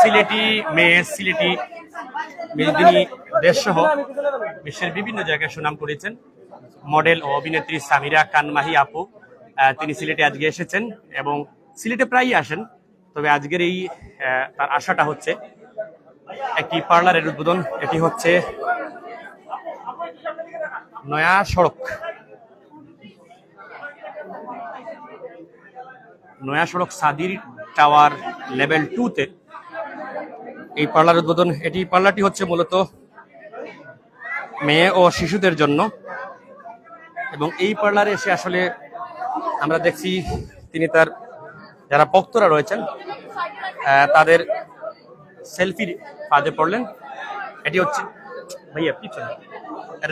সিলেটি মেয়ে সিলেটি মেদিনী দেশসহ বিশ্বের বিভিন্ন জায়গায় সুনাম করেছেন মডেল ও অভিনেত্রী সামিরা কানমাহি আপু। তিনি সিলেটে আজকে এসেছেন এবং সিলেটে প্রায়ই আসেন, তবে আজকের এই তার আশাটা হচ্ছে একটি পার্লারের উদ্বোধন। এটি হচ্ছে নয়া সড়ক। নয়া সড়ক সাদির টাওয়ার লেভেল টুতে এই পার্লার উদ্বোধন, এটি পার্লারটি হচ্ছে মূলত মেয়ে ও শিশুদের জন্য। এবং এই পার্লারে এসে আসলে আমরা দেখছি তিনি তার যারা ভক্তরা রয়েছেন তাদের সেলফির ফাঁদে পড়লেন। এটি হচ্ছে, ভাইয়া পিছনে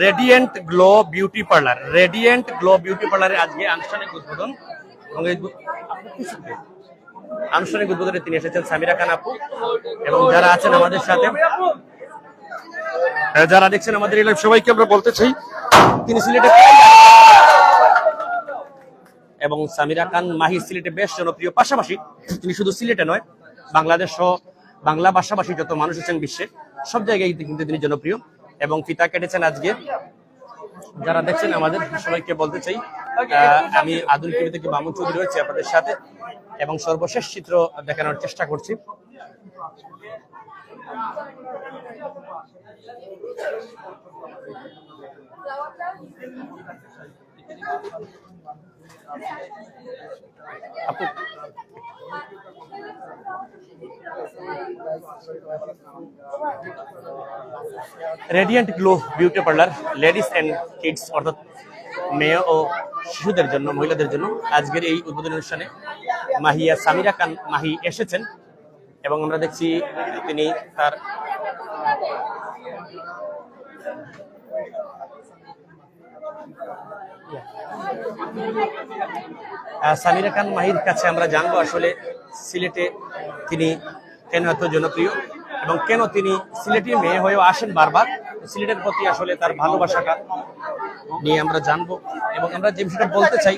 radiant glow beauty parlour radiant glow beauty পার্লারে আজকে আনুষ্ঠানিক উদ্বোধন। এবং আনুষ্ঠানিক উদ্বোধনে তিনি এসেছেন সামিরা খান আপু এবং যারা আছেন আমাদের সাথে যারা দেখছেন আমাদের live, সবাইকে আমরা বলতে চাই, তিনি সিলেটে এবং সামিরা খান মাহি সিলেটে বেশ জনপ্রিয়। পাশাপাশি তিনি শুধু সিলেটে নয়, বাংলাদেশ সহ বাংলা ভাষাভাষী যত মানুষ আছেন বিশ্বে, সব জায়গায় কিন্তু তিনি জনপ্রিয় এবং ফিতা কেটেছেন আজকে। যারা দেখছেন আমাদের, সবাইকে বলতে চাই আমি আধুনিক টিভি থেকে মামুন চৌধুরী রয়েছে আপনাদের সাথে। এবং সর্বশেষ চিত্র দেখানোর চেষ্টা করছি। আপু radiant glow beauty parlour ladies and kids অর্থাৎ মেয়ে ও শিশুদের জন্য, মহিলাদের জন্য আজকের এই উদ্বোধনী অনুষ্ঠানে মাহিয়া সামিরা খান মাহি এসেছেন এবং আমরা দেখছি তিনি তার সামিরা খান মাহির কাছে আমরা জানব আসলে সিলেটে তিনি কেন এত জনপ্রিয় এবং কেন তিনি সিলেটি মেয়ে হয়েও আসেন বারবার। সিলেটের প্রতি আসলে তার ভালোবাসাটা নিয়ে আমরা জানব এবং আমরা যে বিষয়টা বলতে চাই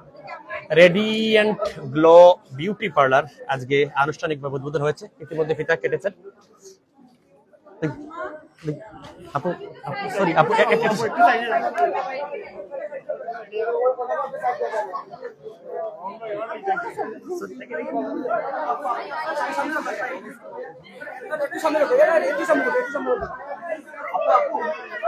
রেডিয়েন্ট গ্লো বিউটি পার্লার আজকে আনুষ্ঠানিকভাবে উদ্বোধন হয়েছে ইতিমধ্যে ফিতা কেটেছেন এই, এই, আপু সরি আপু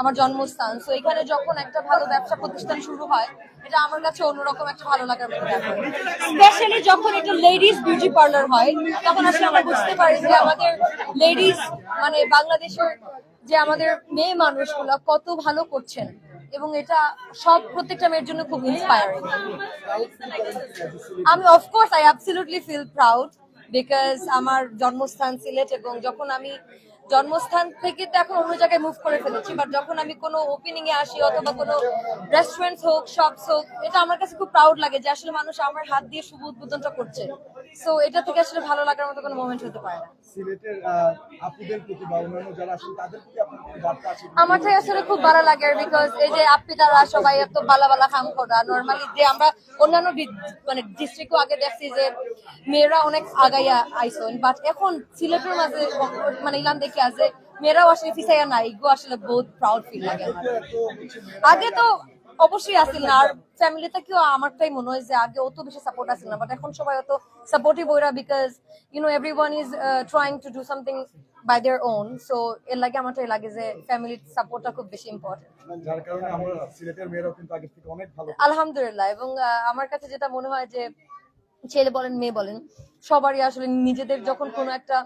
আমার জন্মস্থান। তো এখানে যখন একটা ভালো ব্যবসা প্রতিষ্ঠান শুরু হয়, এটা আমার কাছে অন্যরকম একটা ভালো লাগার মতো স্পেশালি যখন এটা লেডিস বিউটি পার্লার হয়, তখন আসলে আমরা বুঝতে পারি যে আমাদের লেডিস মানে বাংলাদেশের যে আমাদের মেয়ে মানুষগুলো কত ভালো করছেন। এবং এটা সব প্রত্যেকটা মেয়ের জন্য খুব ইন্সপায়ারিং আমি of course I absolutely feel proud because আমার জন্মস্থান সিলেট এবং যখন আমি জন্মস্থান থেকে তো এখন অন্য জায়গায় মুভ করে ফেলেছি বাট যখন আমি কোনো ওপেনিং এ আসি অথবা কোনো রেস্টুরেন্টস হোক শপস হোক, এটা আমার কাছে খুব প্রাউড লাগে যে আসলে মানুষ আমার হাত দিয়ে শুভ উদ্বোধনটা করছে। সো এটা থেকে আসলে ভালো লাগার মতো কোনো মোমেন্ট হতে পারে না। সিলেটের আপুদের প্রতি বা অন্যান্য যারা আসেন তাদের প্রতি আপনার কোনো বার্তা আছে আমার থেকে আসলে খুব ভালো লাগে বিকজ এই যে আপনি তারা সবাই এত বালা বালা কাম করা নর্মালি যে আমরা অন্যান্য মানে ডিস্ট্রিক্টও আগে দেখছি যে মেয়েরা অনেক আগাইয়া আইসন বাট এখন সিলেটের মাঝে মানে ইলাম দেখি আছে মেয়েরাও আসলে ফিসাইয়া নাই। গো আসলে বহুত প্রাউড ফিল লাগে আগে তো অবশ্যই আসিল না। আর ফ্যামিলি থেকেও আমারটাই মনে হয় যে আগে অত বেশি সাপোর্ট আসিল না। বাট এখন সবাই অত সাপোর্টিভ ওরা because you know every one is trying to do something by their own so এর লাগে আমার এটাই লাগে যে ফ্যামিলির সাপোর্টটা খুব বেশি ইম্পর্টেন্ট যার কারণে আমরা সিলেটের মেয়েরাও কিন্তু আগের থেকে অনেক ভালো আলহামদুলিল্লাহ। এবং আমার কাছে যেটা মনে হয় যে ছেলে বলেন মেয়ে বলেন সবারই আসলে নিজেদের যখন কোনো একটা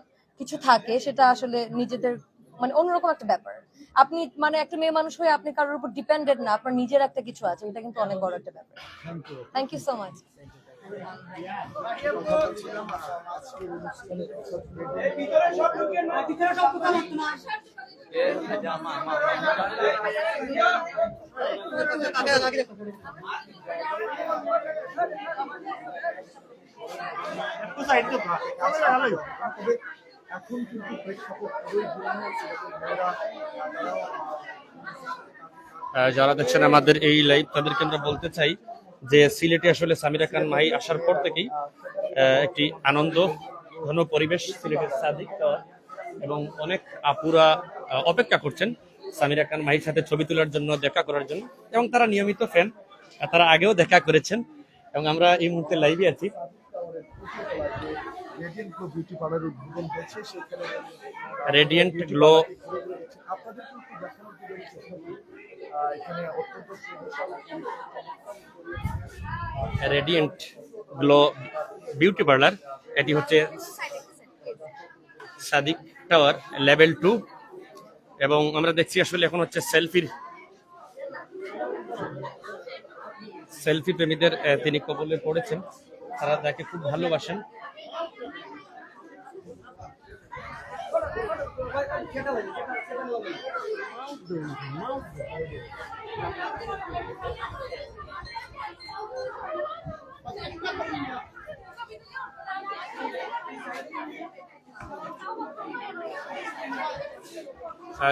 কিছু থাকে সেটা আসলে নিজেদের মানে অন্যরকম একটা ব্যাপার। আপনি মানে একটা মেয়ে মানুষ হয়ে আপনি কারোর উপর ডিপেন্ডেন্ট না, আপনার নিজের একটা কিছু আছে এটা কিন্তু অনেক বড় একটা ব্যাপার। থ্যাংক ইউ সো মাচ তবে এখন কিন্তু প্রেক্ষাপট খুবই যারা দেখছেন আমাদের এই লাইভ তাদেরকে আমরা বলতে চাই যে সিলেটে আসলে সামিরা খান মাহি আসার পর থেকেই একটি আনন্দ, ঘন পরিবেশ সিলেটের সাদিক এবং অনেক আপুরা অপেক্ষা করছেন সামিরা খান মাহির সাথে ছবি তোলার জন্য, দেখা করার জন্য এবং তারা নিয়মিত ফ্যান তারা আগেও দেখা করেছেন এবং আমরা এই মুহূর্তে লাইভে আছি। রেডিয়েন্ট গ্লো বিউটি পার্লার উদ্বোধন হয়েছে সেখানে রেডিয়েন্ট গ্লো আপনাদের কিন্তু দেখানোর এখানে অত্যন্ত রেডিয়েন্ট গ্লো বিউটি পার্লার এটি হচ্ছে সাদিক টাওয়ার লেভেল টু এবং আমরা দেখছি আসলে এখন হচ্ছে সেলফির সেলফি প্রেমীদের তিনি কবলে পড়েছেন। তারা তাকে খুব ভালোবাসেন।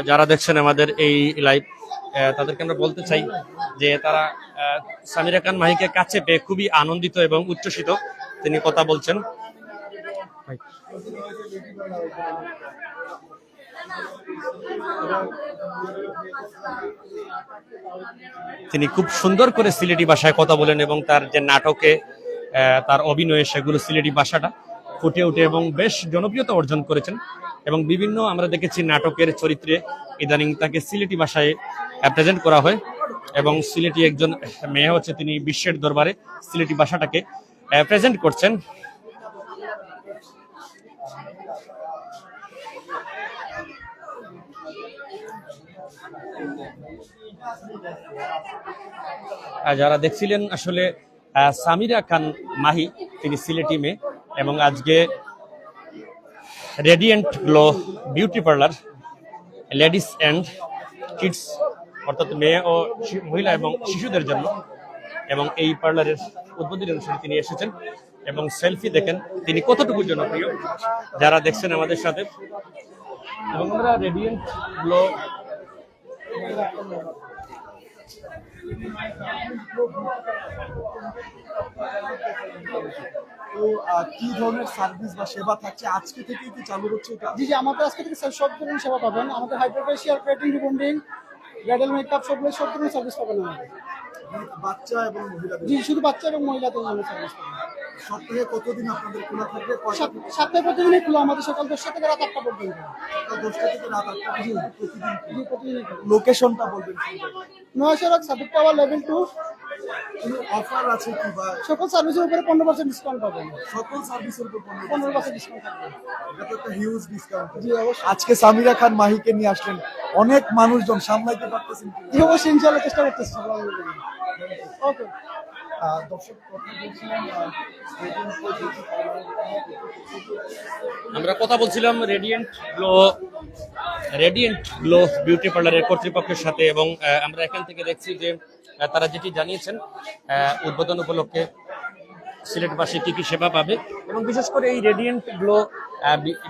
যারা দেখছেন আমাদের এই লাইভ তাদেরকে আমরা বলতে চাই যে তারা সামিরা খান মাহিকে কাছে পেয়ে খুবই আনন্দিত এবং উচ্ছ্বসিত। তিনি কথা বলছেন। তিনি খুব সুন্দর করে সিলেটি ভাষায় কথা বলেন এবং তার যে নাটকে তার অভিনয়ে সেগুলো সিলেটি ভাষাটা ফুটে ওঠে এবং বেশ জনপ্রিয়তা অর্জন করেছেন। এবং বিভিন্ন আমরা দেখেছি নাটকের চরিত্রে ইদানিং তাকে সিলেটি ভাষায় প্রেজেন্ট করা হয় এবং সিলেটি একজন মেয়ে হচ্ছে তিনি বিশ্বের দরবারে সিলেটি ভাষাটাকে প্রেজেন্ট করছেন। যারা দেখছিলেন আসলে সামিরা খান মাহি, তিনি সিলেটি মেয়ে, এবং আজকে radiant glow beauty parlour ladies and kids অর্থাৎ মেয়ে ও মহিলা এবং শিশুদের জন্য, এবং এই পার্লারের উদ্বোধনী অনুষ্ঠানে তিনি এসেছেন, এবং সেলফি দেখেন, তিনি কতটুকু জনপ্রিয়, যারা দেখছেন আমাদের সাথে। এবং আমরা রেডিয়েন্ট গ্লো তো কি ধরনের সার্ভিস বা সেবা থাকছে? আজকে থেকেই কি চালু হচ্ছে এটা? জি জি আমাদের আজকে থেকে স্যার সব ধরনের সেবা পাবেন। আমাদের হাইড্রোফেশিয়াল ক্রেটিং রিবন্ডিং ব্রাইডাল মেকআপ সবগুলো সব ধরনের সার্ভিস পাবেন আমাদের। মানে বাচ্চা এবং মহিলাদের? জি শুধু বাচ্চা এবং মহিলাদের জন্য সার্ভিস পাবেন। সপ্তাহে কতদিন আপনাদের খোলা থাকবে? সাতটায় প্রতিদিনই খোলা আমাদের সকাল দশটা থেকে রাত আটটা পর্যন্ত। দশটা থেকে রাত আটটা প্রতিদিন। লোকেশনটা বলবেন নয় সড়ক Sadiq power level two offer আছে কি বা? সকল সার্ভিসের উপরে পনেরো পার্সেন্ট ডিসকাউন্ট পাবেন। সকল সার্ভিসের উপর পনেরো পার্সেন্ট ডিসকাউন্ট থাকবে। এটা একটা হিউজ ডিসকাউন্ট জি অবশ্যই। আজকে সামিরা খান মাহিকে নিয়ে আসলেন। অনেক মানুষজন সামলাইতে পারতেছেন? জি অবশ্যই চেষ্টা করতেছি। ওকে আমরা কথা বলছিলাম radiant glow radiant glow beauty পার্লারের কর্তৃপক্ষের সাথে এবং আমরা এখান থেকে দেখছি যে তারা যেটি জানিয়েছেন উদ্বোধন উপলক্ষে সিলেটবাসী কি কি সেবা পাবে এবং বিশেষ করে এই রেডিয়েন্ট গ্লো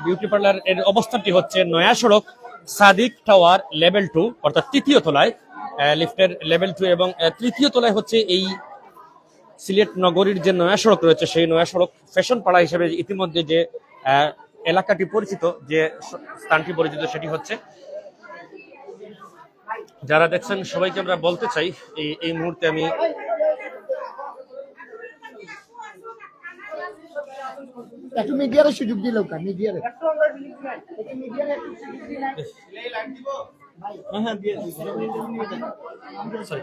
বিউটি পার্লার এর অবস্থানটি হচ্ছে নয়া সড়ক, সাদিক টাওয়ার লেভেল টু, অর্থাৎ তৃতীয় তলায় লিফটের লেভেল টু এবং তৃতীয় তলায় হচ্ছে এই সিলেট নগরীর যে নয়া সড়ক রয়েছে সেই নয়া সড়ক ফ্যাশন পাড়া হিসেবে ইতিমধ্যে যে আহ, এলাকাটি পরিচিত যে স্থানটি পরিচিত সেটি হচ্ছে। যারা দেখছেন সবাইকে আমরা বলতে চাই এই এই মুহূর্তে আমি একটু মিডিয়ারে সুযোগ ওটা মিডিয়ারে। সরি।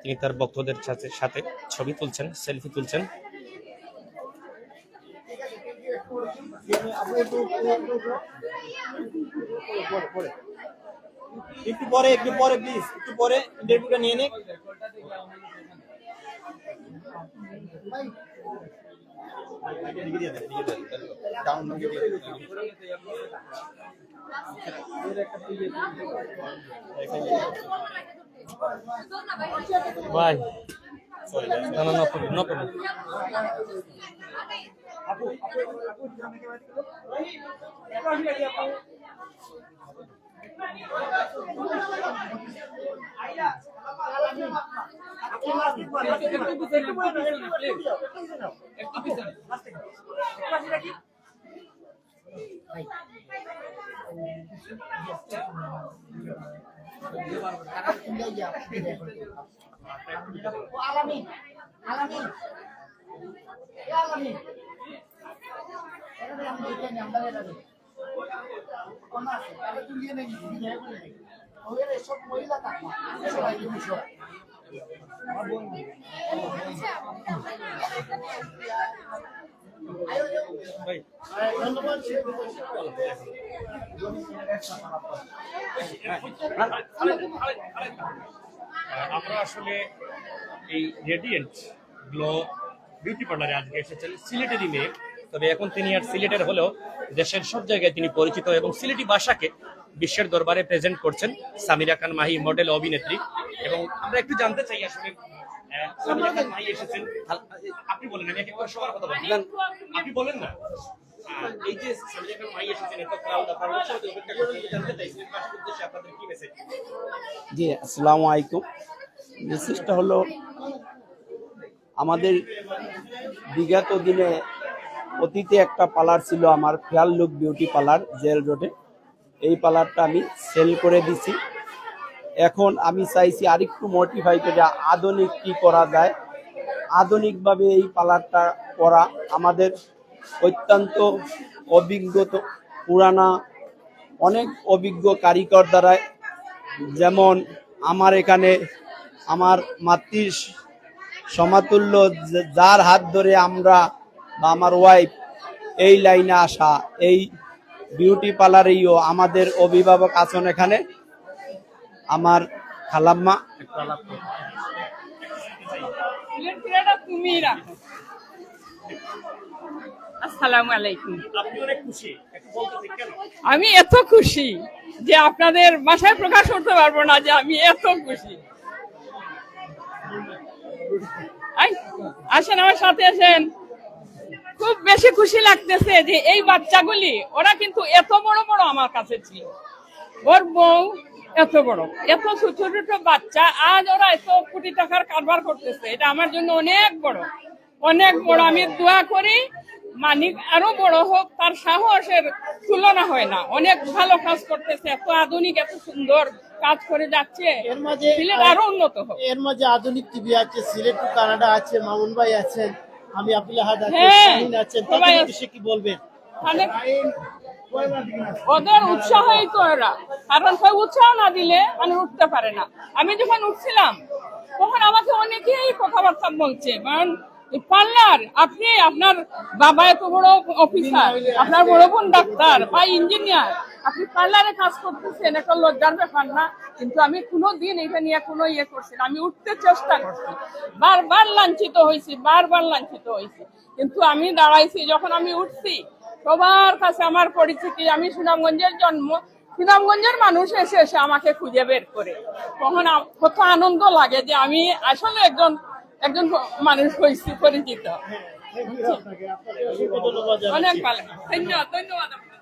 তিনি তার ভক্তদের সাথে সাথে ছবি তুলছেন সেলফি তুলছেন। একটু পরে একটু পরে প্লিজ একটু পরে ইন্টারভিউটা নিয়ে নে ভাই না না নো প্রবলেম নো প্রবলেম আলামিন আলামিন সব মহিলা থাকবা সবাই সব আমরা আসলে এই রেডিয়েন্ট গ্লো বিউটি পার্লারে আজকে এসেছেন সিলেটেরই মেয়ে তবে এখন তিনি আর সিলেটের হলেও দেশের সব জায়গায় তিনি পরিচিত এবং সিলেটি ভাষাকে বিশ্বের দরবারে প্রেজেন্ট করছেন। সামিরা খান মাহি মডেল অভিনেত্রী। এবং আমরা একটু জানতে চাই আসলে আহ, সামিরা খান মাহি এসেছেন। আপনি বলেন আমি এক এক সবার কথা বলছি। আপনি বলেন না। এই যে সামিরা খান এসেছেন এত ক্রাউড আপনারা উৎসাহ অপেক্ষা করছেন জানতে চাই সিলেটবাসীর উদ্দেশ্যে আপনাদের কি মেসেজ জি আসসালামু আলাইকুম। মেসেজটা হলো আমাদের বিগত দিনে অতীতে একটা পার্লার ছিল আমার fair look beauty parlour jail রোডে। এই পার্লারটা আমি সেল করে দিছি। এখন আমি চাইছি আরেকটু মোটিফাই করে আধুনিক কি করা যায়। আধুনিকভাবে এই পার্লারটা করা আমাদের অত্যন্ত অভিজ্ঞত পুরানা, অনেক অভিজ্ঞ কারিগর দ্বারা, যেমন আমার এখানে আমার মাতৃ সমাতুল্য যার হাত ধরে আমরা বা আমার ওয়াইফ এই লাইনে আসা, এই বিউটি পার্লারেও আমাদের অভিভাবক আছেন এখানে। আমার খালাম্মা। আসসালামু আলাইকুম। আমি এত খুশি যে আপনাদের ভাষায় প্রকাশ করতে পারব না যে আমি এত খুশি। আসেন আমার সাথে আসেন। খুব বেশি খুশি লাগতেছে যে এই বাচ্চাগুলি ওরা কিন্তু এত বড় বড় আমার কাছে ছিল। ওর বউ এত বড় এত ছোট ছোট বাচ্চা আজ ওরা এত কোটি টাকার কারবার করতেছে এটা আমার জন্য অনেক বড় অনেক বড়। আমি দোয়া করি মানিক আরও বড় হোক তার সাহসের তুলনা হয় না। অনেক ভালো কাজ করতেছে এত আধুনিক এত সুন্দর কাজ করে যাচ্ছে। এর মাঝে সিলেট আরও উন্নত হোক। এর মাঝে আধুনিক টিভি আছে সিলেট টু কানাডা আছে মামুন ভাই আছেন আমি আব্দুল আহাদ আছেন হ্যাঁ, আছেন কি বলবেন? ওদের উৎসাহই তো এরা। কারণ কেউ উৎসাহ না দিলে মানে উঠতে পারে না। আমি যখন উঠছিলাম, তখন আমাকে অনেকেই কথাবার্তা বলছে কারণ পার্লার, আপনি, আপনার বাবা এত বড় অফিসার, আপনার বড় বোন ডাক্তার বা ইঞ্জিনিয়ার, আপনি পার্লারে কাজ করতেছেন একটা লজ্জার ব্যাপার না। কিন্তু আমি কোনো দিন এটা নিয়ে কোনো ইয়ে করছি না। আমি উঠতে চেষ্টা করছি। বারবার লাঞ্ছিত হয়েছি, বারবার লাঞ্ছিত হয়েছি। কিন্তু আমি দাঁড়াইছি, যখন আমি উঠছি সবার কাছে আমার পরিচিতি। আমি সুনামগঞ্জের জন্ম, সুনামগঞ্জের মানুষ এসে এসে আমাকে খুঁজে বের করে। তখন কত আনন্দ লাগে যে আমি আসলে একজন একজন মানুষ হয়েছি, পরিচিত। অনেক ভালো। ধন্যবাদ ধন্যবাদ আপনাকে।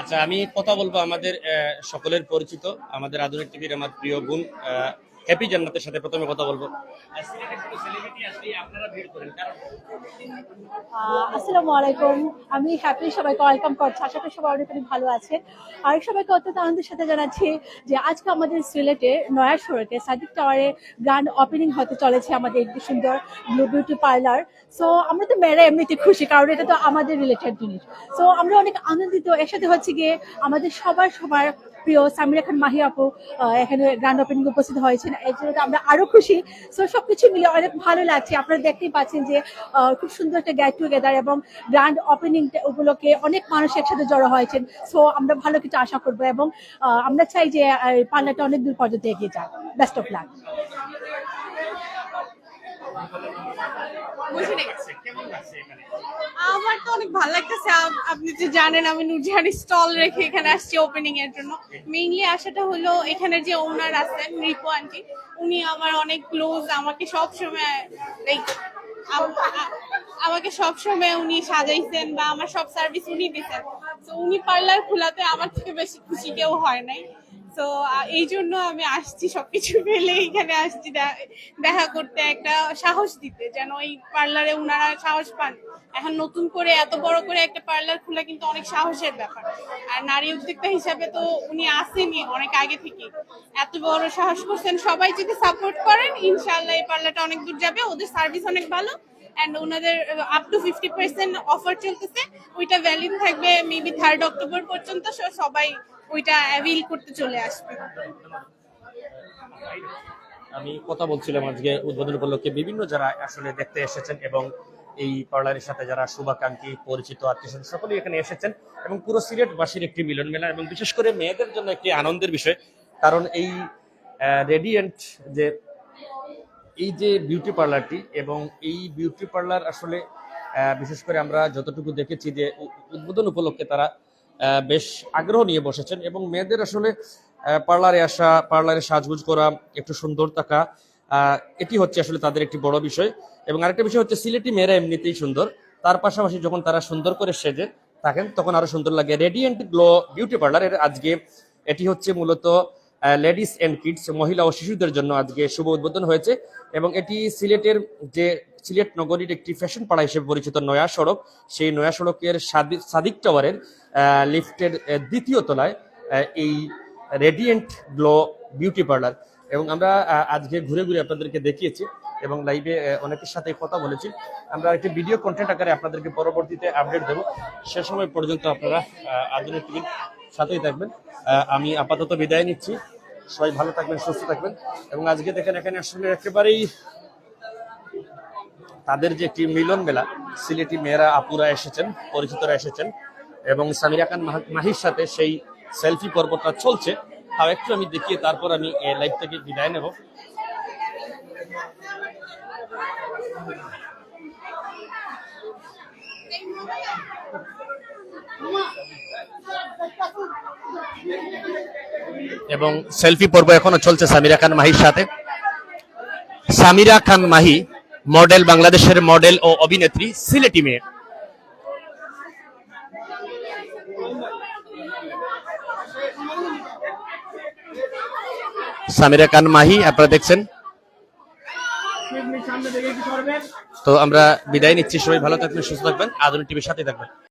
আচ্ছা আমি কথা বলব আমাদের সকলের পরিচিত আমাদের আধুনিক টিভির আমার প্রিয় গুণ হ্যাপি জান্নাতের সাথে প্রথমে কথা বলব। আসসালামু আলাইকুম। আমি হ্যাপি সবাইকে ওয়েলকাম করছি। আশা করি সবাই অনেক অনেক ভালো আছেন আর সবাইকে অত্যন্ত আনন্দের সাথে জানাচ্ছি যে আজকে আমাদের সিলেটে নয়া সড়কে সাদিক টাওয়ারে গ্র্যান্ড ওপেনিং হতে চলেছে আমাদের একটি সুন্দর ব্লু বিউটি পার্লার সো আমরা তো মেয়েরা এমনিতে খুশি, কারণ এটা তো আমাদের রিলেটেড জিনিস। সো আমরা অনেক আনন্দিত। এর সাথে হচ্ছে গিয়ে আমাদের সবার সবার প্রিয় সামিরা খান, মাহি আপু এখানে গ্র্যান্ড ওপেনিং উপস্থিত হয়েছেন। এর জন্য আমরা আরও খুশি। সো সবকিছু মিলে অনেক ভালো লাগছে। আপনারা দেখতেই পাচ্ছেন যে খুব সুন্দর একটা গেট টুগেদার এবং গ্র্যান্ড ওপেনিং উপলক্ষে অনেক মানুষ একসাথে জড়ো হয়েছেন। সো আমরা ভালো কিছু আশা করব এবং আমরা চাই যে পার্লারটা অনেক দূর পর্যন্ত এগিয়ে যাক। বেস্ট অফ লাক আমার তো অনেক ভালো লাগতেছে। আপনি তো জানেন আমি নুরজাহানি স্টল রেখে এখানে আসছি ওপেনিং এর জন্য। মেইনলি আসাটা হলো এখানে যে ওনার আছেন রিপু আন্টি উনি আমার অনেক ক্লোজ আমাকে সব সময় লাইক আমাকে সব সময় উনি সাজাইছেন বা আমার সব সার্ভিস উনি দিতেন তো উনি পার্লার খোলাতে আমার থেকে বেশি খুশি কেউ হয় নাই। তো এই জন্য আমি আসছি, সবকিছু ফেলে এখানে আসছি দেখা করতে, একটা সাহস দিতে, যেন এই পার্লারে উনারা সাহস পান। এখন নতুন করে, এত বড় করে একটা পার্লার খোলা কিন্তু অনেক সাহসের ব্যাপার। আর নারী উদ্যোক্তা হিসাবে তো উনি আসেনি অনেক আগে থেকে। এত বড় সাহস করছেন, সবাই যদি সাপোর্ট করেন ইনশাল্লাহ এই পার্লারটা অনেক দূর যাবে, ওদের সার্ভিস অনেক ভালো। অ্যান্ড ওনাদের up to fifty percent offer চলতেছে। ওইটা ভ্যালিড থাকবে মেবি থার্ড অক্টোবর পর্যন্ত সবাই ওইটা অ্যাভিল করতে চলে আসবে। আমি কথা বলছিলাম আজকে উদ্বোধন উপলক্ষে বিভিন্ন যারা আসলে দেখতে এসেছেন এবং এই পার্লারের সাথে যারা শুভাকাঙ্ক্ষী, পরিচিত আত্মীয় সকলেই এখানে এসেছেন এবং পুরো সিলেটবাসীর একটি মিলন মেলা এবং বিশেষ করে মেয়েদের জন্য একটি আনন্দের বিষয়। কারণ এই রেডিয়েন্ট যে, এই যে বিউটি পার্লারটি এবং এই বিউটি পার্লার আসলে বিশেষ করে আমরা যতটুকু দেখেছি যে উদ্বোধন উপলক্ষে তারা বেশ আগ্রহ নিয়ে বসেছেন এবং মেয়েদের আসলে পার্লারে আসা, পার্লারে সাজগুজ করা, একটু সুন্দর থাকা এটি হচ্ছে আসলে তাদের একটি বড় বিষয়। এবং আরেকটা বিষয় হচ্ছে সিলেটি মেয়েরা এমনিতেই সুন্দর। তার পাশাপাশি যখন তারা সুন্দর করে সেজে থাকেন, তখন আরও সুন্দর লাগে। রেডিয়েন্ট গ্লো বিউটি পার্লার এর আজকে এটি হচ্ছে মূলত লেডিস এন্ড কিডস মহিলা ও শিশুদের জন্য আজকে শুভ উদ্বোধন হয়েছে এবং এটি সিলেটের যে সিলেট নগরীর একটি ফ্যাশন পাড়া হিসেবে পরিচিত নয়া সড়ক, সেই নয়া সড়কের সাদি- সাদিক টাওয়ারের লিফটের দ্বিতীয় তলায় এই রেডিয়েন্ট গ্লো বিউটি পার্লার এবং আমরা আজকে ঘুরে ঘুরে আপনাদেরকে দেখিয়েছি এবং লাইভে অনেকের সাথে কথা বলেছি। আমরা একটি ভিডিও কন্টেন্ট আকারে আপনাদেরকে পরবর্তীতে আপডেট দেবো। সে সময় পর্যন্ত আপনারা আধুনিক সাথেই থাকবেন। আমি আপাতত বিদায় নিচ্ছি। সবাই ভালো থাকবেন, সুস্থ থাকবেন। এবং আজকে দেখেন, এখানে আসলে একেবারেই তাদের যে একটি মিলন মেলা, সিলেটি মেয়েরা, আপুরা এসেছেন, পরিচিতরা এসেছেন। এবং সামিরা খান মাহ- মাহির সাথে সেই সেলফি পর্বটা চলছে। তাও একটু আমি দেখিয়ে তারপর আমি লাইভ থেকে বিদায় নেব। এবং সেলফি পর্ব এখনও চলছে সামিরা খান মাহির সাথে। সামিরা খান মাহি মডেল বাংলাদেশের মডেল ও অভিনেত্রী, সিলেটি মেয়ে সামিরা খান মাহি, আপনারা দেখছেন। তো আমরা বিদায় নিচ্ছি, সবাই ভালো থাকবেন, সুস্থ থাকবেন, আধুনিক টিভির সাথে থাকবেন।